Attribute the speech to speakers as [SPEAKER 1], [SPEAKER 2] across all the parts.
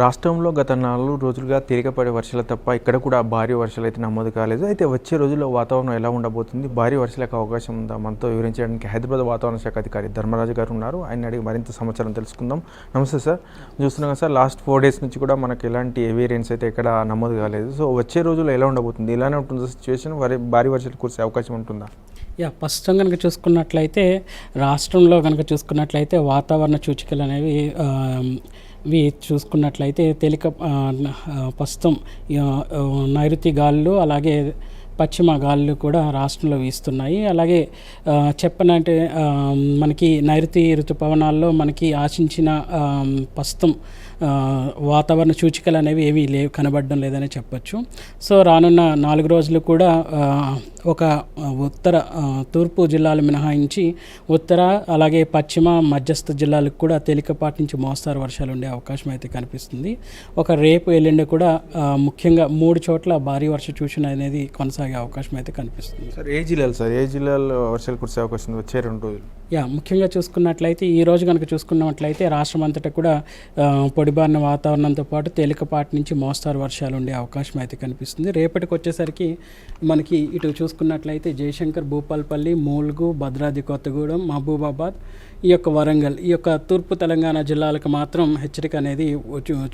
[SPEAKER 1] రాష్ట్రంలో గత నాలుగు రోజులుగా తేలికపడే వర్షాలు తప్ప ఇక్కడ కూడా భారీ వర్షాలు అయితే నమోదు కాలేదు. అయితే వచ్చే రోజుల్లో వాతావరణం ఎలా ఉండబోతుంది? భారీ వర్షాలకు అవకాశం ఉందా? మనతో వివరించడానికి హైదరాబాద్ వాతావరణ శాఖ అధికారి ధర్మరాజు గారు ఉన్నారు. ఆయన అడిగి మరింత సమాచారం తెలుసుకుందాం. నమస్తే సార్. చూస్తున్నాం కదా సార్ లాస్ట్ ఫోర్ డేస్ నుంచి కూడా మనకు ఎలాంటి వేరియన్స్ అయితే ఎక్కడ నమోదు కాలేదు. సో వచ్చే రోజుల్లో ఎలా ఉండబోతుంది? ఇలానే ఉంటుంది సిచ్యువేషన్ భారీ భారీ వర్షాలు కురిసే అవకాశం ఉంటుందా?
[SPEAKER 2] యా ప్రస్తుతం కనుక చూసుకున్నట్లయితే రాష్ట్రంలో కనుక చూసుకున్నట్లయితే వాతావరణ సూచికలు అనేవి ఇవి చూసుకున్నట్లయితే తేలిక ప్రస్తుతం నైరుతి గాలులు అలాగే పశ్చిమ గాలులు కూడా రాష్ట్రంలో వీస్తున్నాయి. అలాగే చెప్పనంటే మనకి నైరుతి ఋతుపవనాల్లో మనకి ఆశించిన ప్రస్తుతం వాతావరణ సూచికలు అనేవి ఏమీ లేవు కనబడడం లేదని చెప్పచ్చు. సో రానున్న నాలుగు రోజులు కూడా ఒక ఉత్తర తూర్పు జిల్లాలు మినహాయించి ఉత్తర అలాగే పశ్చిమ మధ్యస్థ జిల్లాలకు కూడా తేలికపాటి నుంచి మోస్తారు వర్షాలు ఉండే అవకాశం అయితే కనిపిస్తుంది. ఒక రేపు ఎల్లుండి కూడా ముఖ్యంగా మూడు చోట్ల భారీ వర్ష సూచన అనేది కొనసాగే అవకాశం అయితే కనిపిస్తుంది.
[SPEAKER 1] సార్ ఏ జిల్లాలు సార్? ఏ జిల్లాలో వర్షాలు కురిసే అవకాశం వచ్చే రెండు రోజులు.
[SPEAKER 2] యా ముఖ్యంగా చూసుకున్నట్లయితే ఈ రోజు కనుక చూసుకున్నట్లయితే రాష్ట్రం అంతటా కూడా పొడిబారిన వాతావరణంతో పాటు తేలికపాటి నుంచి మోస్తారు వర్షాలు ఉండే అవకాశం అయితే కనిపిస్తుంది. రేపటికి వచ్చేసరికి మనకి ఇటు చూసుకున్నట్లయితే జయశంకర్ భూపాల్పల్లి మూల్గు భద్రాద్రి కొత్తగూడెం మహబూబాబాద్ ఈ యొక్క వరంగల్ ఈ యొక్క తూర్పు తెలంగాణ జిల్లాలకు మాత్రం హెచ్చరిక అనేది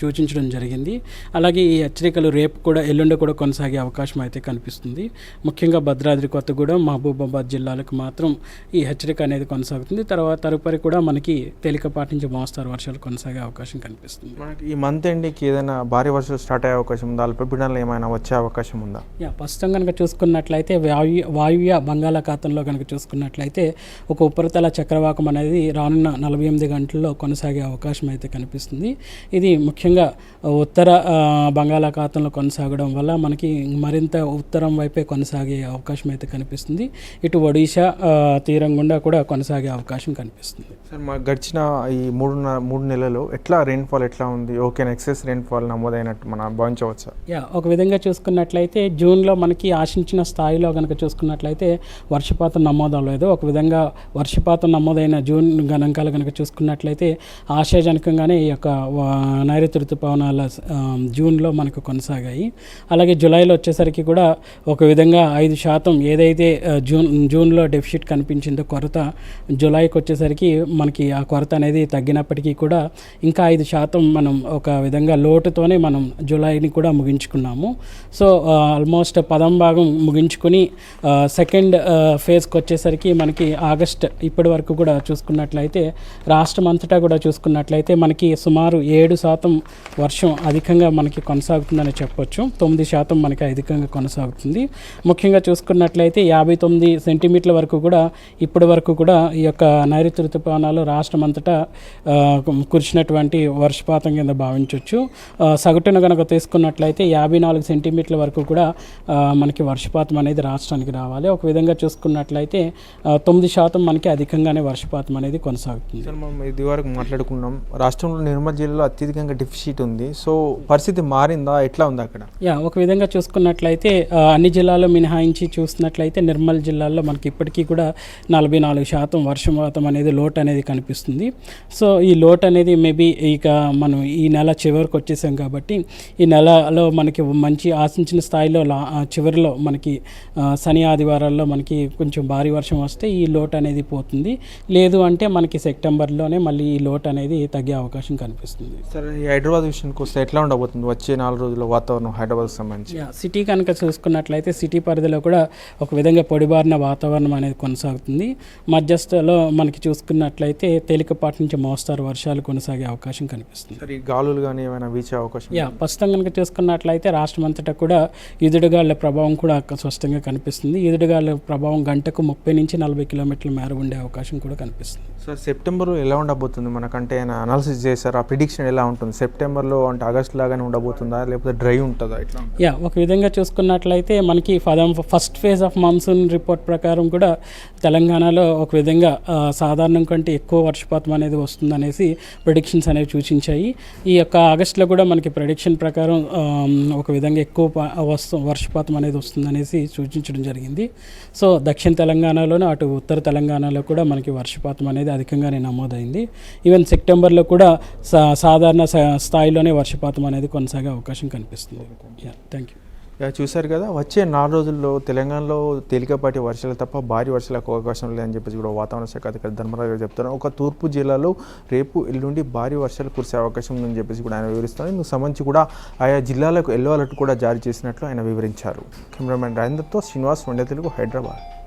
[SPEAKER 2] సూచించడం జరిగింది. అలాగే ఈ హెచ్చరికలు రేపు కూడా ఎల్లుండి కూడా కొనసాగే అవకాశం అయితే కనిపిస్తుంది. ముఖ్యంగా భద్రాద్రి కొత్తగూడెం మహబూబాబాద్ జిల్లాలకు మాత్రం ఈ హెచ్చరిక అనేది కొనసాగుతుంది. తర్వాత తదుపరి కూడా మనకి తేలికపాటి నుంచి మోస్తారు వర్షాలు కొనసాగే అవకాశం కనిపిస్తుంది.
[SPEAKER 1] మనకి ఈ మంత్ ఎండ్కి ఏదైనా భారీ వర్షాలు స్టార్ట్ అయ్యే అవకాశం ఉందా? అల్పపీడనాలు ఏమైనా వచ్చే అవకాశం ఉందా?
[SPEAKER 2] యా ప్రస్తుతం కనుక చూసుకున్నట్లయితే వాయు వాయువ్య బంగాళాఖాతంలో కనుక చూసుకున్నట్లయితే ఒక ఉపరితల చక్రవాకం అనేది రానున్న నలభై ఎనిమిది గంటల్లో కొనసాగే అవకాశం అయితే కనిపిస్తుంది. ఇది ముఖ్యంగా ఉత్తర బంగాళాఖాతంలో కొనసాగడం వల్ల మనకి మరింత ఉత్తరం వైపే కొనసాగే అవకాశం అయితే కనిపిస్తుంది. ఇటు ఒడిశా ఆ, తీరం గుండా కూడా కొనసాగే అవకాశం కనిపిస్తుంది.
[SPEAKER 1] సార్ మా గడిచిన ఈ మూడు మూడు నెలలు ఎట్లా రెయిన్ఫాల్ ఎట్లా ఉంది? ఓకే ఎక్సెస్ రెయిన్ఫాల్ నమోదైనట్టు మనం భావించవచ్చా?
[SPEAKER 2] యా ఒక విధంగా చూసుకున్నట్లయితే జూన్లో మనకి ఆశించిన స్థాయిలో కనుక చూసుకున్నట్లయితే వర్షపాతం నమోదవలేదు ఒక విధంగా వర్షపాతం నమోదైన జూన్ గణాంకాలు కనుక చూసుకున్నట్లయితే ఆశాజనకంగానే ఈ యొక్క నైరుతి ఋతుపవనాల జూన్లో మనకు కొనసాగాయి. అలాగే జూలైలో వచ్చేసరికి కూడా ఒక విధంగా ఐదు శాతం ఏదైతే జూన్ జూన్లో డెఫిసిట్ కనిపించిందో కొరత జూలైకి వచ్చేసరికి మనకి ఆ కొరత అనేది తగ్గినప్పటికీ కూడా ఇంకా ఐదు శాతం మనం ఒక విధంగా లోటుతోనే మనం జూలైని కూడా ముగించుకున్నాము. సో ఆల్మోస్ట్ పదం భాగం ముగించుకుని సెకండ్ ఫేజ్కి వచ్చేసరికి మనకి ఆగస్ట్ ఇప్పటి వరకు కూడా చూసుకున్నట్లయితే రాష్ట్రం అంతటా కూడా చూసుకున్నట్లయితే మనకి సుమారు ఏడు శాతం వర్షం అధికంగా మనకి కొనసాగుతుందని చెప్పొచ్చు. తొమ్మిది శాతం మనకి అధికంగా కొనసాగుతుంది. ముఖ్యంగా చూసుకున్నట్లయితే యాభై తొమ్మిది సెంటీమీటర్ల వరకు కూడా ఇప్పటి వరకు కూడా ఈ యొక్క నైరుతి ఋతుపవనాలు రాష్ట్రం అంతటా కురిసినటువంటి వర్షపాతం కింద భావించవచ్చు సగటును సగటున కనుక తీసుకున్నట్లయితే యాభై నాలుగు సెంటీమీటర్ల వరకు కూడా మనకి వర్షపాతం అనేది రాష్ట్రానికి రావాలి. ఒక విధంగా చూసుకున్నట్లయితే తొమ్మిది శాతం మనకి అధికంగానే వర్షపాతం అనేది కొనసాగుతుంది.
[SPEAKER 1] సార్ మనం ఇది వరకు మాట్లాడుకున్నాం. రాష్ట్రంలో నిర్మల్ జిల్లాలో అత్యధికంగా డెఫిసిట్ ఉంది. సో పరిస్థితి మారిందా? ఎట్లా ఉంది అక్కడ?
[SPEAKER 2] యా ఒక విధంగా చూసుకున్నట్లయితే అన్ని జిల్లాల్లో మినహాయించి చూసినట్లయితే నిర్మల్ జిల్లాలో మనకి ఇప్పటికీ కూడా నలభై నాలుగు శాతం వర్షపాతం అనేది లోటు అనేది కనిపిస్తుంది. సో ఈ లోటు అనేది మేబీ ఇక మనం ఈ నెల చివరికి వచ్చేసాం కాబట్టి ఈ నెలలో మనకి మంచి ఆశించిన స్థాయిలో చివరిలో మనకి శని ఆదివారాల్లో మనకి కొంచెం భారీ వర్షం వస్తే ఈ లోటు అనేది పోతుంది. లేదు అంటే మనకి సెప్టెంబర్లోనే మళ్ళీ ఈ లోటు అనేది తగ్గే అవకాశం కనిపిస్తుంది.
[SPEAKER 1] సార్ ఈ హైదరాబాద్ విషయానికి వస్తే ఎట్లా ఉండబోతుంది? వచ్చే నాలుగు రోజుల వాతావరణం హైదరాబాద్కి సంబంధించి.
[SPEAKER 2] సిటీ కనుక చూసుకున్నట్లయితే సిటీ పరిధిలో కూడా ఒక విధంగా పొడిబారిన వాతావరణం అనేది కొనసాగుతుంది. మధ్యస్థలో మనకి చూసుకున్నట్లయితే తేలికపాటి నుంచి మోస్తారు వర్షాలు కొనసాగే అవకాశం కనిపిస్తుంది.
[SPEAKER 1] సార్ ఈ గాలులు కానీ ఏమైనా వీచే అవకాశం
[SPEAKER 2] యా ప్రస్తుతం కనుక చూసుకున్నట్లయితే రాష్ట్రం అంతటా కూడా ఈదుడుగాళ్ళ ప్రభావం కూడా స్పష్టంగా కనిపిస్తుంది. ఈదుడుగాళ్ళ ప్రభావం గంటకు ముప్పై నుంచి నలభై కిలోమీటర్ల మేర ఉండే అవకాశం కూడా కనిపిస్తుంది.
[SPEAKER 1] సార్ సెప్టెంబర్ ఎలా ఉండబోతుంది? మనకంటే అనాలిసిస్ చేశారు? ఆ ప్రిడిక్షన్ ఎలా ఉంటుంది? సెప్టెంబర్లో అంటే ఆగస్ట్ లాగానే ఉండబోతుందా? లేకపోతే డ్రై ఉంటుందా? ఉంటుంది?
[SPEAKER 2] యా ఒక విధంగా చూసుకున్నట్లయితే మనకి ఫదం first phase of monsoon report ప్రకారం కూడా తెలంగాణలో ఒక విధంగా సాధారణం కంటే ఎక్కువ వర్షపాతం అనేది వస్తుందనేసి ప్రిడిక్షన్స్ అనేవి సూచించాయి. ఈ యొక్క ఆగస్టులో కూడా మనకి ప్రిడిక్షన్ ప్రకారం ఒక విధంగా ఎక్కువ వస్తు వర్షపాతం అనేది వస్తుందనేసి సూచించడం జరిగింది. సో దక్షిణ తెలంగాణలోనే అటు ఉత్తర తెలంగాణలో కూడా మనకి వర్షపాతం అనేది అధికంగానే నమోదైంది. ఈవెన్ సెప్టెంబర్లో కూడా సా సాధారణ స్థాయిలోనే వర్షపాతం అనేది కొనసాగే అవకాశం కనిపిస్తుంది. థ్యాంక్ యూ
[SPEAKER 1] చూశారు కదా వచ్చే నాలుగు రోజుల్లో తెలంగాణలో తేలికపాటి వర్షాలు తప్ప భారీ వర్షాలకు అవకాశం లేదని చెప్పేసి కూడా వాతావరణ శాఖ అధికారి ధర్మరాజు గారు చెప్తున్నారు. ఒక తూర్పు జిల్లాలో రేపు ఎల్లుండి భారీ వర్షాలు కురిసే అవకాశం ఉందని చెప్పేసి కూడా ఆయన వివరిస్తారు ఇందుకు సంబంధించి కూడా ఆయా జిల్లాలకు ఎల్లో అలర్ట్ కూడా జారీ చేసినట్లు ఆయన వివరించారు. కెమెరామెన్ రాజేందర్తో శ్రీనివాస్ వండే తెలుగు హైదరాబాద్.